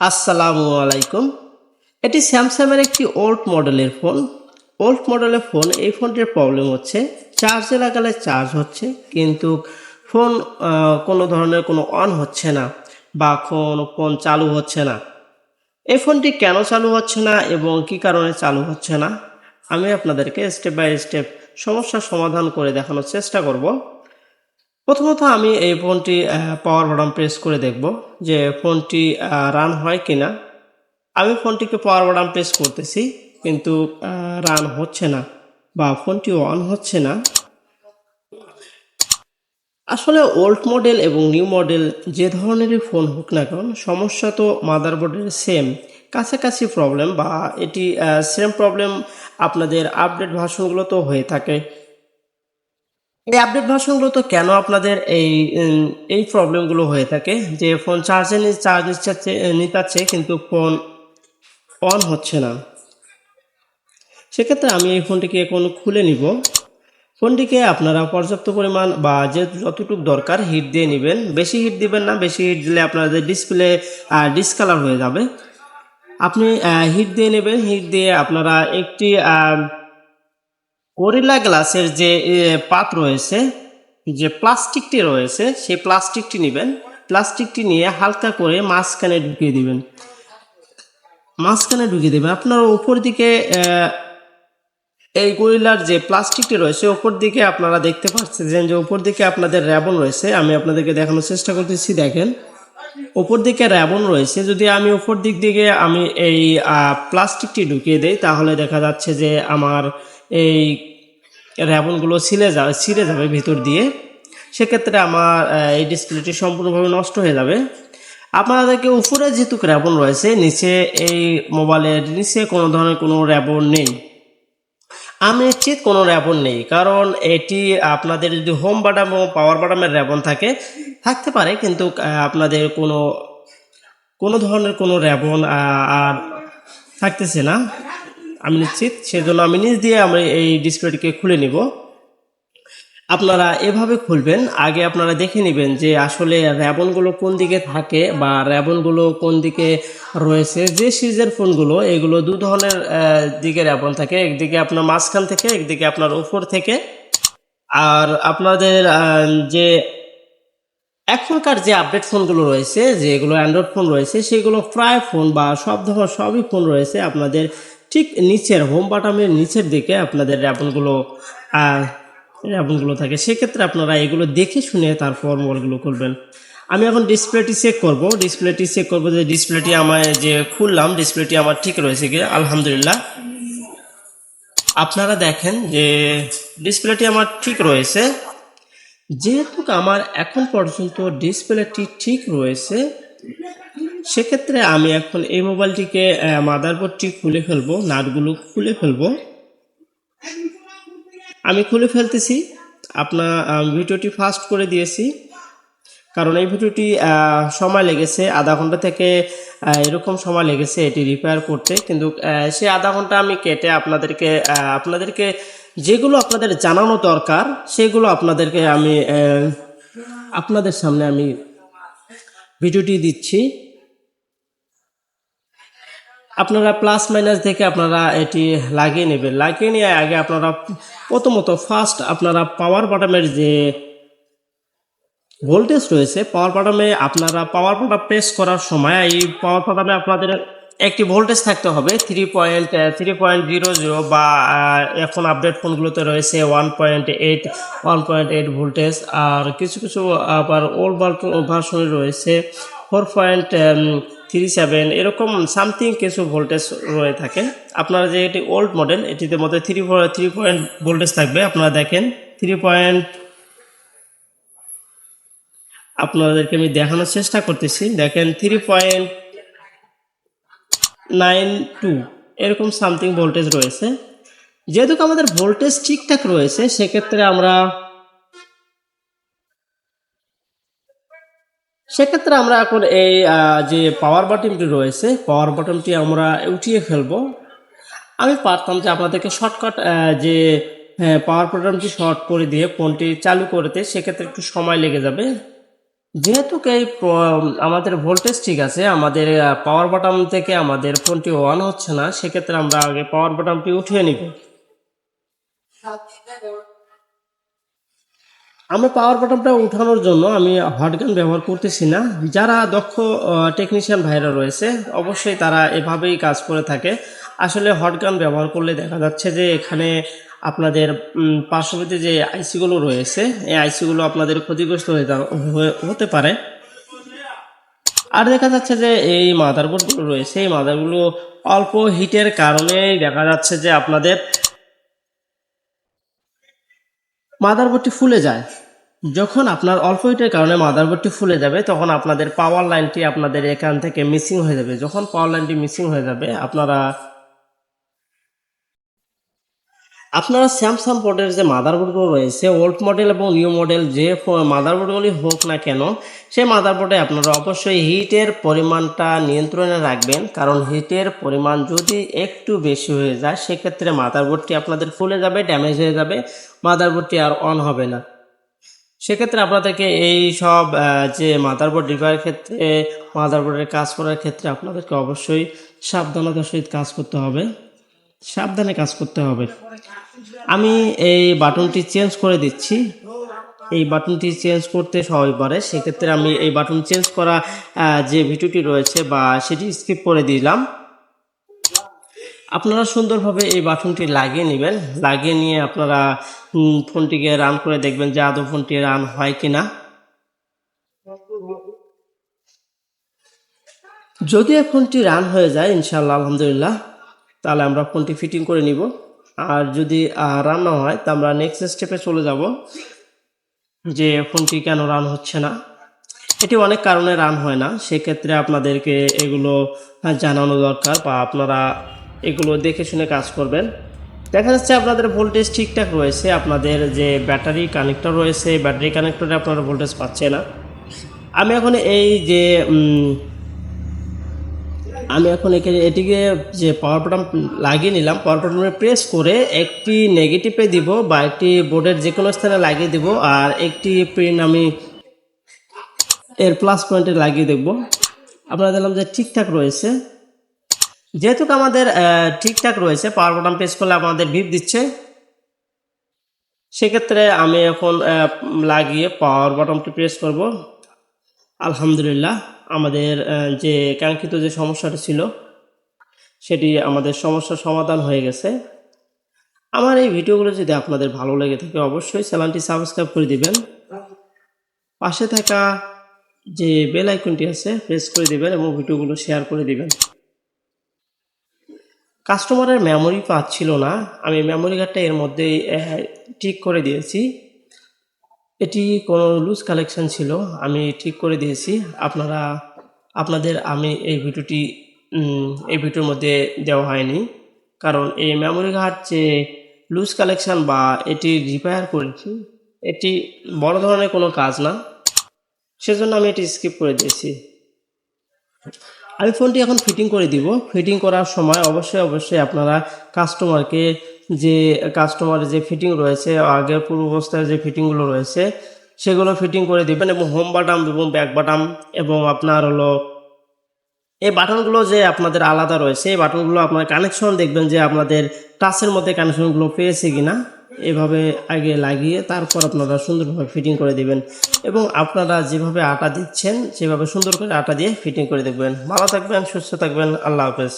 আসসালামু আলাইকুম। এটি স্যামসাংয়ের একটি ওল্ড মডেলের ফোন ওল্ড মডেলের ফোন এই ফোনটির প্রবলেম হচ্ছে চার্জে লাগালে চার্জ হচ্ছে, কিন্তু ফোন কোনো ধরনের কোনো অন হচ্ছে না, বা কোনো ফোন চালু হচ্ছে না। এই ফোনটি কেন চালু হচ্ছে না এবং কি কারণে চালু হচ্ছে না? আমি আপনাদেরকে স্টেপ বাই স্টেপ সমস্যার সমাধান করে দেখানোর চেষ্টা করব। প্রথমত আমি এই ফোনটি পাওয়ার বাটন প্রেস করে দেখব যে ফোনটি রান হয় কি না আমি ফোনটিকে পাওয়ার বাটন প্রেস করতেছি, কিন্তু রান হচ্ছে না বা ফোনটি অন হচ্ছে না। আসলে ওল্ড মডেল এবং নিউ মডেল যে ধরনেরই ফোন হোক না কেন, সমস্যা তো মাদারবোর্ডের সেম কাছাকাছি প্রবলেম বা এটি সেম প্রবলেম আপনাদের আপডেট ভার্সনগুলো তো হয়ে থাকে। এই আপডেট ভার্সনগুলো তো কেন আপনাদের এই এই প্রবলেমগুলো হয়ে থাকে? যে ফোন চার্জে চার্জ নিচ্ছে নিতাচ্ছে কিন্তু ফোন অন হচ্ছে না। সেক্ষেত্রে আমি এই ফোনটিকে এখন খুলে নিব। ফোনটিকে আপনারা পর্যাপ্ত পরিমাণ বা যে যতটুকু দরকার হিট দিয়ে নেবেন। বেশি হিট দিবেন না, বেশি হিট দিলে আপনাদের ডিসপ্লে ডিসকালার হয়ে যাবে। আপনি হিট দিয়ে নেবেন। হিট দিয়ে আপনারা একটি গরিলা গ্লাসের যে পাত রয়েছে, যে প্লাস্টিকটি রয়েছে, সেই প্লাস্টিকটি নেবেন। প্লাস্টিকটি নিয়ে হালকা করে মাঝখানে ঢুকিয়ে দিবেন। মাঝখানে ঢুকিয়ে দেবেন। আপনার উপর দিকে এই গরিলার যে প্লাস্টিকটি রয়েছে, উপর দিকে আপনারা দেখতে পাচ্ছেন যে, উপর দিকে আপনাদের র্যাবন রয়েছে। আমি আপনাদেরকে দেখানোর চেষ্টা করতেছি, দেখেন। ওপর দিকে র্যাবন রয়েছে। যদি আমি উপর দিক দিকে আমি এই প্লাস্টিকটি ঢুকিয়ে দেই, তাহলে দেখা যাচ্ছে যে আমার এই র্যাবনগুলো ছিলে যাবে ছিঁড়ে যাবে ভিতর দিয়ে, সেক্ষেত্রে আমার এই ডিসপ্লেটি সম্পূর্ণভাবে নষ্ট হয়ে যাবে। আপনাদেরকে উপরে যেহেতু র্যাবন রয়েছে, নিচে এই মোবাইলের নিচে কোনো ধরনের কোনো র্যাবন নেই। আমি নিশ্চিত কোনো র্যাবন নেই, কারণ এটি আপনাদের যদি হোম বাটাম ও পাওয়ার বাটামের র্যাবন থাকে, থাকতে পারে, কিন্তু আপনাদের কোনো কোনো ধরনের কোনো র্যাবন আর থাকতেছে না। আমি নিশ্চিত, সেজন্য আমি নিজ দিয়ে আমি এই ডিসপ্লেটিকে খুলে নিব। আপনারা এভাবে খুলবেন, আগে আপনারা দেখে নেবেন যে আসলে র্যাবনগুলো কোন দিকে থাকে বা র্যাবনগুলো কোন দিকে রয়েছে। যে সিরিজের ফোনগুলো, এগুলো দু ধরনের দিকে র্যাবন থাকে। একদিকে আপনার মাঝখান থেকে, একদিকে আপনার উপর থেকে। আর আপনাদের যে এখনকার যে আপডেট ফোনগুলো রয়েছে যেগুলো অ্যান্ড্রয়েড ফোন রয়েছে, সেগুলো প্রায় ফোন বা সব ধরনের, সবই ফোন রয়েছে। আপনাদের ঠিক নিচের হোম বাটামের নিচের দিকে আপনাদের র্যাবনগুলো র্যাবনগুলো থাকে, সেক্ষেত্রে আপনারা এগুলো দেখে শুনে তার মোবাইলগুলো করবেন। আমি এখন ডিসপ্লেটি চেক করব। ডিসপ্লেটি চেক করব যে ডিসপ্লেটি আমার যে খুললাম ডিসপ্লেটি আমার ঠিক রয়েছে কি আলহামদুলিল্লাহ। আপনারা দেখেন যে ডিসপ্লেটি আমার ঠিক রয়েছে। যেহেতু আমার এখন পর্যন্ত ডিসপ্লেটি ঠিক রয়েছে সেক্ষেত্রে আমি এখন এই মোবাইলটিকে মাদারবোর্ডটি খুলে ফেলব, নাটগুলো খুলে ফেলব। আমি খুলে ফেলতেছি। আপনার ভিডিওটি ফাস্ট করে দিয়েছি। কারণ এই ভিডিওটি সময় লেগেছে, আধা ঘণ্টা থেকে এরকম সময় লেগেছে এটি রিপেয়ার করতে। কিন্তু সে আধা ঘণ্টা আমি কেটে আপনাদেরকে আপনাদেরকে যেগুলো আপনাদের জানানো দরকার, সেগুলো আপনাদেরকে আমি আপনাদের সামনে আমি ভিডিওটি দিচ্ছি। আপনারা প্লাস মাইনাস দেখে আপনারা এটি লাগিয়ে নেবেন। লাগিয়ে নিয়ে আগে আপনারা প্রথমত ফার্স্ট আপনারা পাওয়ার বাটামের যে ভোল্টেজ রয়েছে পাওয়ার বাটামে আপনারা পাওয়ার বাটন প্রেস করার সময় এই পাওয়ার বাটমে আপনাদের একটি ভোল্টেজ থাকতে হবে three point three point zero zero বা এখন আপডেট ফোনগুলোতে রয়েছে one point eight one point eight voltage আর কিছু কিছু আবার ওল্ড ভার্সনে রয়েছে ফোর পয়েন্ট থ্রি সেভেন এরকম সামথিং কিছু ভোল্টেজ রয়ে থাকে। আপনারা যে এটি ওল্ড মডেল এটিতে মধ্যে থ্রি থ্রি পয়েন্ট ভোল্টেজ থাকবে। আপনারা দেখেন থ্রি পয়েন্ট আপনাদেরকে আমি দেখানোর চেষ্টা করতেছি। দেখেন থ্রি পয়েন্ট নাইন টু এরকম সামথিং ভোল্টেজ রয়েছে। যেহেতু আমাদের ভোল্টেজ ঠিকঠাক রয়েছে, সেক্ষেত্রে আমরা সেক্ষেত্রে আমরা এখন এই যে পাওয়ার বাটনটি রয়েছে পাওয়ার বাটনটি আমরা উঠিয়ে ফেলব। আমি পারতাম যে আপনাদেরকে শর্টকাট যে পাওয়ার বাটনটি শর্ট করে দিয়ে ফোনটি চালু করতে, সেক্ষেত্রে একটু সময় লেগে যাবে। যেহেতু এই আমাদের ভোল্টেজ ঠিক আছে, আমাদের পাওয়ার বাটন থেকে আমাদের ফোনটি অন হচ্ছে না, সেক্ষেত্রে আমরা আগে পাওয়ার বাটনটি উঠিয়ে নিব। আমরা পাওয়ার বাটনটা উঠানোর জন্য আমি হটগান ব্যবহার করতেছি না। যারা দক্ষ টেকনিশিয়ান ভাইরা রয়েছে, অবশ্যই তারা এভাবেই কাজ করে থাকে। আসলে হটগান ব্যবহার করলে দেখা যাচ্ছে যে এখানে আপনাদের পার্শ্ববর্তী যে আইসিগুলো রয়েছে, এই আইসিগুলো আপনাদের ক্ষতিগ্রস্ত হয়ে হতে পারে। আর দেখা যাচ্ছে যে এই মাদারবোর্ডগুলো রয়েছে, এই মাদারগুলো অল্প হিটের কারণেই দেখা যাচ্ছে যে আপনাদের মাদারবোর্ডটি ফুলে যায়। যখন আপনার অল্প হিটের কারণে মাদারবোর্ডটি ফুলে যাবে, তখন আপনাদের পাওয়ার লাইনটি আপনাদের এখান থেকে মিসিং হয়ে যাবে। যখন পাওয়ার লাইনটি মিসিং হয়ে যাবে, আপনারা আপনারা স্যামসাং বোর্ডের যে মাদারবোর্ডগুলো রয়েছে ওল্ড মডেল এবং নিউ মডেল যে মাদারবোর্ডগুলি হোক না কেন, সেই মাদারবোর্ডে আপনারা অবশ্যই হিটের পরিমাণটা নিয়ন্ত্রণে রাখবেন। কারণ হিটের পরিমাণ যদি একটু বেশি হয়ে যায়, সেক্ষেত্রে মাদারবোর্ডটি আপনাদের ফুলে যাবে ড্যামেজ হয়ে যাবে মাদারবোর্ডটি আর অন হবে না। সেক্ষেত্রে আপনাদেরকে এই সব যে মাদারবোর্ড রিপেয়ারের ক্ষেত্রে মাদারবোর্ডের কাজ করার ক্ষেত্রে আপনাদেরকে অবশ্যই সাবধানতার সহিত কাজ করতে হবে। সাবধানে কাজ করতে হবে। আমি এই বাটনটি চেঞ্জ করে দিচ্ছি। এই বাটনটি চেঞ্জ করতে সবাই পারে। সেক্ষেত্রে আমি এই বাটন চেঞ্জ করা যে ভিডিওটি রয়েছে বা সেটি স্কিপ করে দিলাম। আপনারা সুন্দরভাবে এই বাটনটি লাগিয়ে নেবেন। লাগিয়ে নিয়ে আপনারা ফোনটিকে রান করে দেখবেন যে আদৌ ফোনটি রান হয় কি না যদি ফোনটি রান হয়ে যায় ইনশাল্লাহ আলহামদুলিল্লাহ। তাহলে আমরা ফোনটি ফিটিং করে নিব। আর যদি রান না হয়, তা আমরা নেক্সট স্টেপে চলে যাব। যে ফোনটি কেন রান হচ্ছে না? এটি অনেক কারণে রান হয় না। সেক্ষেত্রে আপনাদেরকে এগুলো জানানো দরকার বা আপনারা এগুলো দেখে শুনে কাজ করবেন। দেখা যাচ্ছে আপনাদের ভোল্টেজ ঠিকঠাক রয়েছে। আপনাদের যে ব্যাটারি কানেক্টর রয়েছে ব্যাটারি কানেক্টরে আপনারা ভোল্টেজ পাচ্ছে না। আমি এখন এই যে আমি এখন এখানে এটিকে যে পাওয়ার বাটন লাগিয়ে নিলাম পাওয়ার বাটনে প্রেস করে একটি নেগেটিভে দিব বা একটি বোর্ডের যে কোনো স্থানে লাগিয়ে দিব আর একটি পিন আমি এর প্লাস পয়েন্টে লাগিয়ে দেখব। আপনারা দেখলাম যে ঠিকঠাক রয়েছে। যেহেতু আমাদের ঠিকঠাক রয়েছে পাওয়ার বাটন প্রেস করলে আমাদের ভিপ দিচ্ছে। সেক্ষেত্রে আমি এখন লাগিয়ে পাওয়ার বাটনটি প্রেস করব। আলহামদুলিল্লাহ। আমাদের যে কাঙ্ক্ষিত যে সমস্যাটা ছিল, সেটি আমাদের সমস্যার সমাধান হয়ে গেছে। আমার এই ভিডিওগুলো যদি আপনাদের ভালো লেগে থাকে, অবশ্যই চ্যানেলটি সাবস্ক্রাইব করে দিবেন। পাশে থাকা যে বেল আইকনটি আছে, প্রেস করে দিবেন এবং ভিডিওগুলো শেয়ার করে দিবেন। কাস্টমারের মেমোরি পাচ্ছিল না। আমি মেমোরি কার্ডটা এর মধ্যেই ঠিক করে দিয়েছি। এটি কোনো লুজ কালেকশন ছিল, আমি ঠিক করে দিয়েছি। আপনারা, আপনাদের আমি এই ভিডিওটি এই ভিডিওর মধ্যে দেওয়া হয়নি। কারণ এই মেমোরি কার্ড যে লুজ কালেকশন বা এটি রিপেয়ার করেছি, এটি বড় ধরনের কোনো কাজ না। সেজন্য আমি এটি স্কিপ করে দিয়েছি। আমি ফোনটি এখন ফিটিং করে দিব। ফিটিং করার সময় অবশ্যই অবশ্যই আপনারা কাস্টমারকে যে কাস্টমারের যে ফিটিং রয়েছে আগের পূর্ব অবস্থায় যে ফিটিংগুলো রয়েছে, সেগুলো ফিটিং করে দিবেন এবং হোম বাটাম এবং ব্যাক বাটাম এবং আপনার হলো এই বাটনগুলো যে আপনাদের আলাদা রয়েছে, এই বাটনগুলো আপনার কানেকশন দেখবেন যে আপনাদের টাচের মধ্যে কানেকশনগুলো পেয়েছে কিনা, এভাবে আগে লাগিয়ে তারপর আপনারা সুন্দরভাবে ফিটিং করে দিবেন এবং আপনারা যেভাবে আটা দিচ্ছেন, সেভাবে সুন্দর করে আটা দিয়ে ফিটিং করে দেখবেন। ভালো থাকবেন, সুস্থ থাকবেন, আল্লাহ হাফেজ।